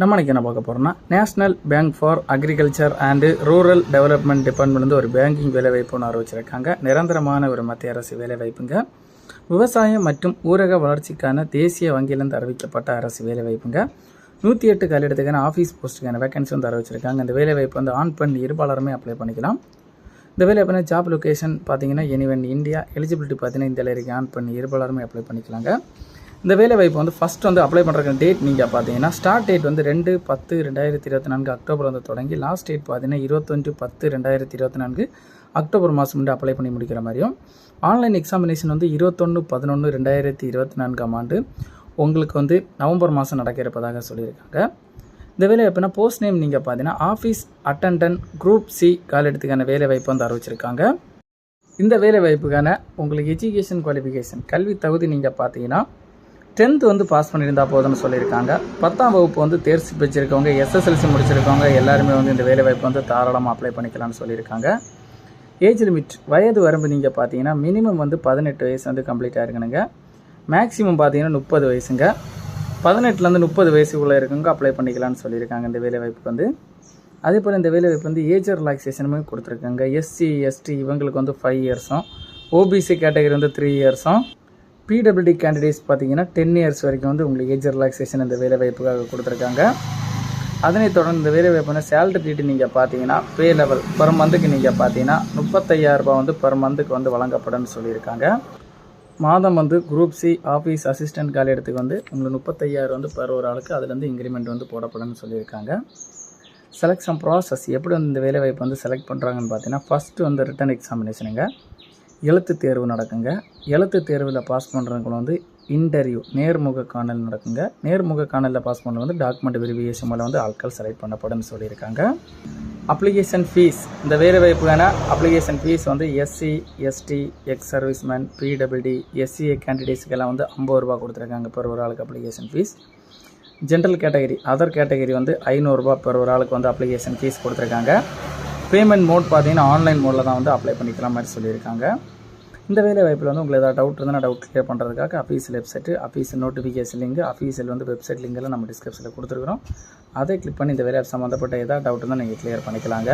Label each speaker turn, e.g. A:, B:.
A: நம்ம இன்றைக்கி என்ன பார்க்க போகிறோம்னா National Bank for Agriculture and Rural Development department வந்து ஒரு பேங்கிங் வேலைவாய்ப்பு ஒன்று ஆரம்பிச்சிருக்காங்க நிரந்தரமான ஒரு மத்திய அரசு வேலைவாய்ப்புங்க. விவசாயம் மற்றும் ஊரக வளர்ச்சிக்கான தேசிய வங்கியிலிருந்து அறிவிக்கப்பட்ட அரசு வேலைவாய்ப்புங்க. நூற்றி எட்டு காலிடத்துக்கான ஆஃபீஸ் போஸ்ட்டுக்கான வேகன்சி வந்து அறிவிச்சிருக்காங்க. இந்த வேலைவாய்ப்பு வந்து ஆன் பெண் இருபாலருமே அப்ளை பண்ணிக்கலாம். இந்த வேலை பண்ண ஜாப் லொக்கேஷன் பார்த்தீங்கன்னா எனிவன் இந்தியா எலிஜிபிலிட்டி பார்த்தீங்கன்னா இந்தியாவில் இருக்க ஆன் பண்ணி இருபாலருமே அப்ளை பண்ணிக்கலாங்க. இந்த வேலை வாய்ப்பு வந்து ஃபஸ்ட் வந்து அப்ளை பண்ணுறதுக்கு டேட் நீங்கள் பார்த்தீங்கன்னா ஸ்டார்ட் டேட் வந்து ரெண்டு பத்து ரெண்டாயிரத்தி இருபத்தி நான்கு அக்டோபர் வந்து தொடங்கி லாஸ்ட் டேட் பார்த்தீங்கன்னா இருபத்தஞ்சு பத்து ரெண்டாயிரத்தி இருபத்தி நான்கு அக்டோபர் மாதம் வந்து அப்ளை பண்ணி முடிக்கிற மாதிரியும் ஆன்லைன் எக்ஸாமினேஷன் வந்து இருபத்தொன்று பதினொன்று ரெண்டாயிரத்தி இருபத்தி நான்காம் ஆண்டு உங்களுக்கு வந்து நவம்பர் மாதம் நடக்க இருப்பதாக சொல்லியிருக்காங்க. இந்த வேலை வாய்ப்புனா போஸ்ட் நேம் நீங்கள் பார்த்தீங்கன்னா ஆஃபீஸ் அட்டண்டன்ட் குரூப் சி காலெடுத்துக்கான வேலை வாய்ப்பு வந்து அறிவிச்சிருக்காங்க. இந்த வேலை வாய்ப்புக்கான உங்களுக்கு எஜுகேஷன் குவாலிஃபிகேஷன் கல்வி தகுதி நீங்கள் பார்த்தீங்கன்னா டென்த்து வந்து பாஸ் பண்ணியிருந்தா போதும்னு சொல்லியிருக்காங்க. பத்தாம் வகுப்பு வந்து தேர்ச்சி பெற்றிருக்கவங்க எஸ்எஸ்எல்சி முடிச்சிருக்கவங்க எல்லாருமே வந்து இந்த வேலைவாய்ப்பு வந்து தாராளமாக அப்ளை பண்ணிக்கலாம்னு சொல்லியிருக்காங்க. ஏஜ் லிமிட் வயது வரம்பு நீங்கள் பார்த்தீங்கன்னா மினிமம் வந்து பதினெட்டு வயசு வந்து கம்ப்ளீட்டாக இருக்கணுங்க மேக்ஸிமம் பார்த்தீங்கன்னா முப்பது வயசுங்க. பதினெட்டுலேருந்து முப்பது வயசுக்குள்ளே இருக்கவங்க அப்ளை பண்ணிக்கலாம்னு சொல்லியிருக்காங்க இந்த வேலைவாய்ப்பு வந்து. அதே போல் இந்த வேலைவாய்ப்பு வந்து ஏஜ் ரிலாக்ஸேஷனுமே கொடுத்துருக்காங்க. எஸ்சி எஸ்டி இவங்களுக்கு வந்து ஃபைவ் இயர்ஸும் ஓபிசி கேட்டகரி வந்து த்ரீ இயர்ஸும் பிடபிள்யூடி கேண்டிடேட்ஸ் பார்த்தீங்கன்னா டென் இயர்ஸ் வரைக்கும் வந்து உங்களுக்கு ஏஜ் ரிலாக்ஸேஷன் இந்த வேலை வாய்ப்புக்காக கொடுத்துருக்காங்க. அதனைத் தொடர்ந்து இந்த வேலை வாய்ப்பு சேலரி டீட்டு நீங்கள் பார்த்தீங்கன்னா பே லெவல் பர் மந்த்துக்கு நீங்கள் பார்த்தீங்கன்னா முப்பத்தையாயிரரூபா வந்து பர் மந்த்துக்கு வந்து வழங்கப்படும்னு சொல்லியிருக்காங்க. மாதம் வந்து குரூப் சி ஆஃபீஸ் அசிஸ்டன்ட் காலி இடத்துக்கு வந்து உங்களுக்கு முப்பத்தையாயிரம் வந்து பர் ஒரு ஆளுக்கு அதுலேருந்து இன்க்ரிமெண்ட் வந்து போடப்படும்னு சொல்லியிருக்காங்க. செலெக்ஷன் ப்ராசஸ் எப்படி வந்து இந்த வேலை வாய்ப்பு வந்து செலக்ட் பண்ணுறாங்கன்னு பார்த்தீங்கன்னா ஃபஸ்ட்டு வந்து ரிட்டன் எக்ஸாமினேஷனுங்க எழுத்து தேர்வு நடக்குங்க. எழுத்து தேர்வில் பாஸ் பண்ணுறவங்க வந்து இன்டர்வியூ நேர்முக காணல் நடக்குங்க. நேர்முக காணலில் பாஸ் பண்ணுறது வந்து டாக்குமெண்ட் வெரிஃபிகேஷன் மூலம் வந்து ஆட்கள் செலக்ட் பண்ணப்படும்னு சொல்லியிருக்காங்க. அப்ளிகேஷன் ஃபீஸ் இந்த வேறு வாய்ப்பு வேணால் அப்ளிகேஷன் ஃபீஸ் வந்து SC ST ex serviceman PWD SCA கேண்டிடேட்ஸ்க்கெல்லாம் வந்து ஐம்பது ரூபா கொடுத்துருக்காங்க பெர் ஒரு ஆளுக்கு application fee general category other category வந்து ஐநூறுரூபா பெர் ஒரு ஆளுக்கு வந்து அப்ளிகேஷன் ஃபீஸ் கொடுத்துருக்காங்க. பேமெண்ட் மோட் பார்த்தீங்கன்னா ஆன்லைன் மோடில் தான் வந்து அப்ளை பண்ணிக்கலாம் மாதிரி சொல்லியிருக்காங்க. இந்த வேலை வாய்ப்பில் வந்து உங்களுக்கு ஏதாவது டவுட் இருந்தால் டவுட் கிளியர் பண்ணுறதுக்காக official website official notification link official வந்து வெப்சைட் லிங்கெல்லாம் நம்ம டிஸ்கிரிப்ஷனில் கொடுத்துருக்குறோம். அதை கிளிக் பண்ணி இந்த வேலை சம்மந்தப்பட்ட ஏதாவது டவுட் இருந்தால் நீங்கள் கிளியர் பண்ணிக்கலாங்க.